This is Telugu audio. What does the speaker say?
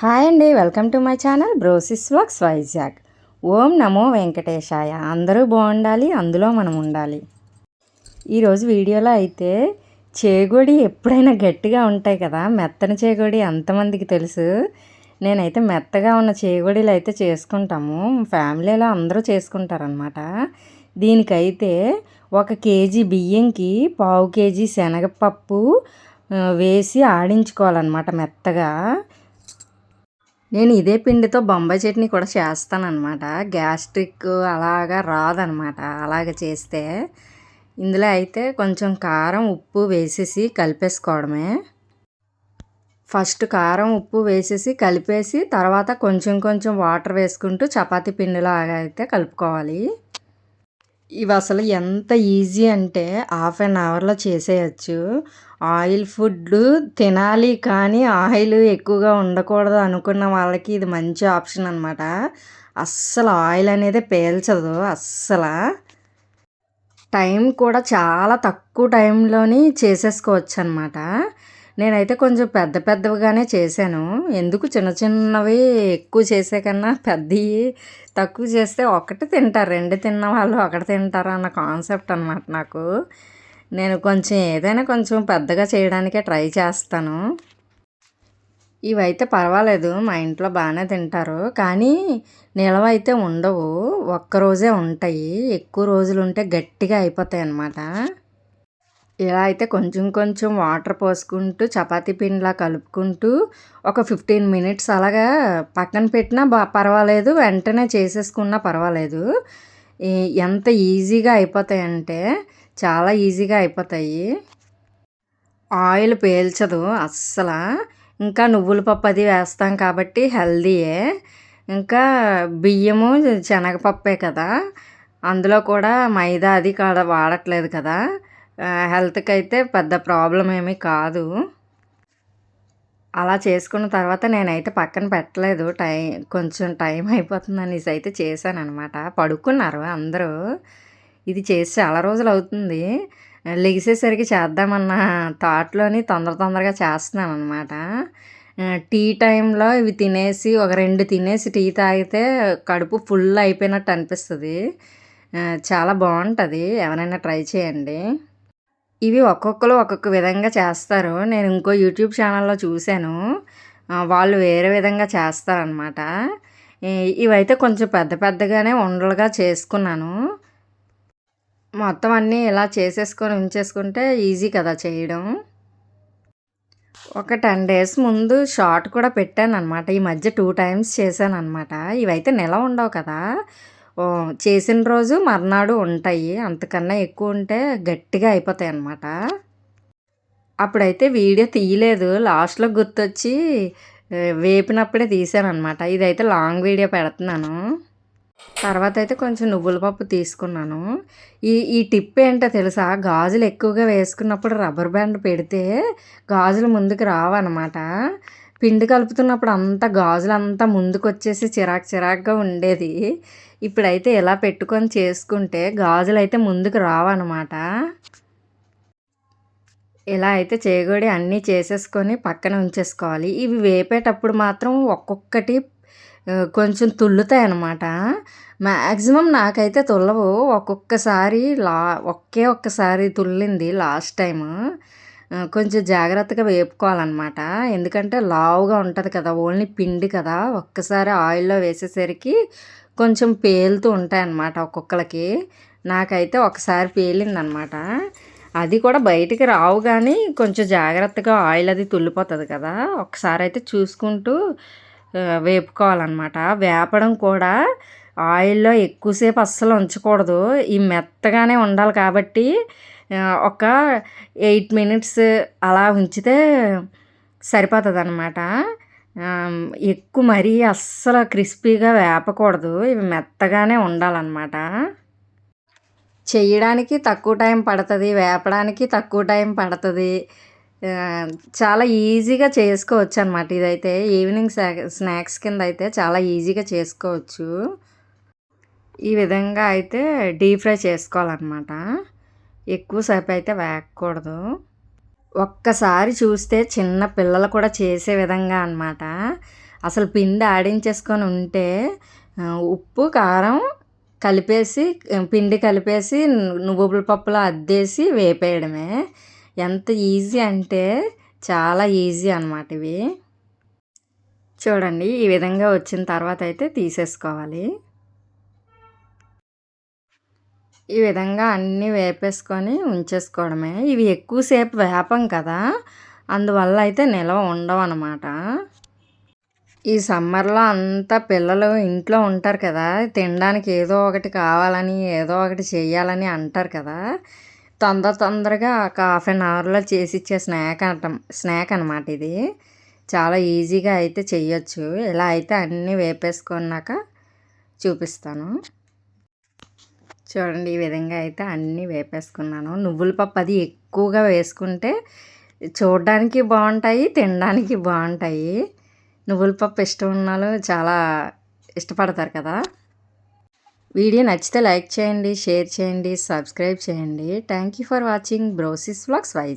హాయ్ అండి welcome to my channel brosis vlogs Vizag. ఓం నమో వెంకటేశాయ. అందరూ బాగుండాలి అందులో మనం ఉండాలి. ఈరోజు వీడియోలో అయితే చేగోడి ఎప్పుడైనా గట్టిగా ఉంటాయి కదా మెత్తని చేగోడి ఎంతమందికి తెలుసు? నేనైతే మెత్తగా ఉన్న చేగోడీలు అయితే చేసుకుంటాము. ఫ్యామిలీలో అందరూ చేసుకుంటారనమాట దీనికైతే ఒక కేజీ బియ్యంకి పావు కేజీ శనగపప్పు వేసి ఆడించుకోవాలన్నమాట మెత్తగా. నేను ఇదే పిండితో బొంబాయి చట్నీ కూడా చేస్తానన్నమాట. గ్యాస్ట్రిక్ అలాగా రాదనమాట అలాగ చేస్తే ఇందులో అయితే కొంచెం కారం ఉప్పు వేసేసి కలిపేసుకోవడమే. ఫస్ట్ కారం ఉప్పు వేసేసి కలిపేసి తర్వాత కొంచెం కొంచెం వాటర్ వేసుకుంటూ చపాతీ పిండిలాగా అయితే కలుపుకోవాలి. ఇవి అసలు ఎంత ఈజీ అంటే హాఫ్ అన్ అవర్లో చేసేయచ్చు. ఆయిల్ ఫుడ్లు తినాలి కానీ ఆయిల్ ఎక్కువగా ఉండకూడదు అనుకున్న వాళ్ళకి ఇది మంచి ఆప్షన్ అనమాట అస్సలు ఆయిల్ అనేది పేల్చదు అస్సలు. టైం కూడా చాలా తక్కువ టైంలోని చేసేసుకోవచ్చు అనమాట నేనైతే కొంచెం పెద్ద పెద్దవిగానే చేశాను. ఎందుకు చిన్న చిన్నవి ఎక్కువ చేసే కన్నా పెద్దవి తక్కువ చేస్తే ఒకటి తింటారు రెండు తిన్న వాళ్ళు ఒకటి తింటారు అన్న కాన్సెప్ట్ అనమాట నాకు. నేను కొంచెం ఏదైనా కొంచెం పెద్దగా చేయడానికే ట్రై చేస్తాను. ఇవైతే పర్వాలేదు మా ఇంట్లో బాగానే తింటారు. కానీ నిలవైతే అయితే ఉండవు ఒక్కరోజే ఉంటాయి. ఎక్కువ రోజులు ఉంటే గట్టిగా అయిపోతాయి అన్నమాట. ఇలా అయితే కొంచెం కొంచెం వాటర్ పోసుకుంటూ చపాతీ పిండిలా కలుపుకుంటూ ఒక ఫిఫ్టీన్ మినిట్స్ అలాగా పక్కన పెట్టినా బా పర్వాలేదు వెంటనే చేసేసుకున్నా పర్వాలేదు. ఎంత ఈజీగా అయిపోతాయంటే చాలా ఈజీగా అయిపోతాయి. ఆయిల్ పేల్చదు అస్సలు. ఇంకా నువ్వుల పప్పు అది వేస్తాం కాబట్టి హెల్దీయే. ఇంకా బియ్యము శనగపప్పే కదా. అందులో కూడా మైదా అది కాడ వాడట్లేదు కదా. హెల్త్కి అయితే పెద్ద ప్రాబ్లం ఏమీ కాదు. అలా చేసుకున్న తర్వాత నేనైతే పక్కన పెట్టలేదు. టైం కొంచెం టైం అయిపోతుంది అనేసి అయితే చేశాను అనమాట పడుకున్నారు అందరూ. ఇది చేసి చాలా రోజులు అవుతుంది. లెగిసేసరికి చేద్దామన్న థాట్లోని తొందర తొందరగా చేస్తున్నాను అనమాట టీ టైంలో ఇవి తినేసి ఒక రెండు తినేసి టీ తాగితే కడుపు ఫుల్ అయిపోయినట్టు అనిపిస్తుంది. చాలా బాగుంటుంది. ఎవరైనా ట్రై చేయండి. ఇవి ఒక్కొక్కరు ఒక్కొక్క విధంగా చేస్తారు. నేను ఇంకో యూట్యూబ్ ఛానల్లో చూశాను. వాళ్ళు వేరే విధంగా చేస్తారనమాట ఇవైతే కొంచెం పెద్ద పెద్దగానే ఉండలుగా చేసుకున్నాను. మొత్తం అన్నీ ఇలా చేసేసుకొని ఉంచేసుకుంటే ఈజీ కదా చేయడం. ఒక టెన్ డేస్ ముందు షార్ట్ కూడా పెట్టాను అనమాట ఈ మధ్య టూ టైమ్స్ చేశాను అనమాట ఇవైతే నెల ఉండవు కదా. చేసిన రోజు మర్నాడు ఉంటాయి. అంతకన్నా ఎక్కువ ఉంటే గట్టిగా అయిపోతాయి అన్నమాట. అప్పుడైతే వీడియో తీయలేదు. లాస్ట్లో గుర్తొచ్చి వేపినప్పుడే తీసాను అనమాట ఇదైతే లాంగ్ వీడియో పెడుతున్నాను. తర్వాత అయితే కొంచెం నువ్వుల పప్పు తీసుకున్నాను. ఈ ఈ టిప్ ఏంటో తెలుసా? గాజులు ఎక్కువగా వేసుకున్నప్పుడు రబ్బర్ బ్యాండ్ పెడితే గాజులు ముందుకు రావన్నమాట. పిండి కలుపుతున్నప్పుడు అంతా గాజులు అంతా ముందుకు వచ్చేసి చిరాకు చిరాకుగా ఉండేది. ఇప్పుడైతే ఇలా పెట్టుకొని చేసుకుంటే గాజులు అయితే ముందుకు రావన్నమాట. ఇలా అయితే చేగోడి అన్నీ చేసేసుకొని పక్కన ఉంచేసుకోవాలి. ఇవి వేపేటప్పుడు మాత్రం ఒక్కొక్కటి కొంచెం తుల్లుతాయి అన్నమాట మ్యాక్సిమం నాకైతే తుల్లవు ఒక్కొక్కసారి లా ఒకే ఒక్కసారి తుల్లింది లాస్ట్ టైం కొంచెం జాగ్రత్తగా వేపుకోవాలన్నమాట. ఎందుకంటే లావుగా ఉంటుంది కదా ఓన్లీ పిండి కదా. ఒక్కసారి ఆయిల్లో వేసేసరికి కొంచెం పేలుతూ ఉంటాయి అన్నమాట ఒక్కొక్కరికి నాకైతే ఒకసారి పేలిందనమాట అది కూడా బయటికి రావు కానీ కొంచెం జాగ్రత్తగా ఆయిల్ అది తుల్లిపోతుంది కదా. ఒకసారి అయితే చూసుకుంటూ వేపుకోవాలన్నమాట. వేపడం కూడా ఆయిల్లో ఎక్కువసేపు అస్సలు ఉంచకూడదు. ఈ మెత్తగానే ఉండాలి కాబట్టి ఒక ఎయిట్ మినిట్స్ అలా ఉంచితే సరిపోతుంది అనమాట ఎక్కువ మరీ అస్సలు క్రిస్పీగా వేపకూడదు. ఇవి మెత్తగానే ఉండాలన్నమాట. చేయడానికి తక్కువ టైం పడుతుంది వేపడానికి తక్కువ టైం పడుతుంది. చాలా ఈజీగా చేసుకోవచ్చు అనమాట ఇదైతే ఈవినింగ్ స్నాక్స్ కింద అయితే చాలా ఈజీగా చేసుకోవచ్చు. ఈ విధంగా అయితే డీప్ ఫ్రై చేసుకోవాలన్నమాట. ఎక్కువసేపు అయితే వేగకూడదు. ఒక్కసారి చూస్తే చిన్న పిల్లలు కూడా చేసే విధంగా అనమాట అసలు పిండి ఆడించేసుకొని ఉంటే ఉప్పు కారం కలిపేసి పిండి కలిపేసి నువ్వుల పప్పులో అద్దేసి వేపేయడమే. ఎంత ఈజీ అంటే చాలా ఈజీ అనమాట ఇవి. చూడండి ఈ విధంగా వచ్చిన తర్వాత అయితే తీసేసుకోవాలి. ఈ విధంగా అన్నీ వేపేసుకొని ఉంచేసుకోవడమే. ఇవి ఎక్కువసేపు వేపం కదా అందువల్ల అయితే నిల్వ ఉండవు అనమాట ఈ సమ్మర్లో అంతా పిల్లలు ఇంట్లో ఉంటారు కదా తినడానికి ఏదో ఒకటి కావాలని ఏదో ఒకటి చేయాలని అంటారు కదా తొందర తొందరగా ఒక హాఫ్ అన్ అవర్లో చేసి ఇచ్చే స్నాక్ అంట స్నాక్ అనమాట ఇది. చాలా ఈజీగా అయితే చేయొచ్చు ఇలా అయితే అన్నీ వేపేసుకున్నాక చూపిస్తాను. చూడండి ఈ విధంగా అయితే అన్నీ వేపేసుకున్నాను. నువ్వుల పప్పు అది ఎక్కువగా వేసుకుంటే చూడడానికి బాగుంటాయి తినడానికి బాగుంటాయి నువ్వుల పప్పు ఇష్టం ఉన్నాళ్ళు చాలా ఇష్టపడతారు కదా. వీడియో నచ్చితే లైక్ చేయండి షేర్ చేయండి సబ్స్క్రైబ్ చేయండి. Thank you for watching brosis vlogs wise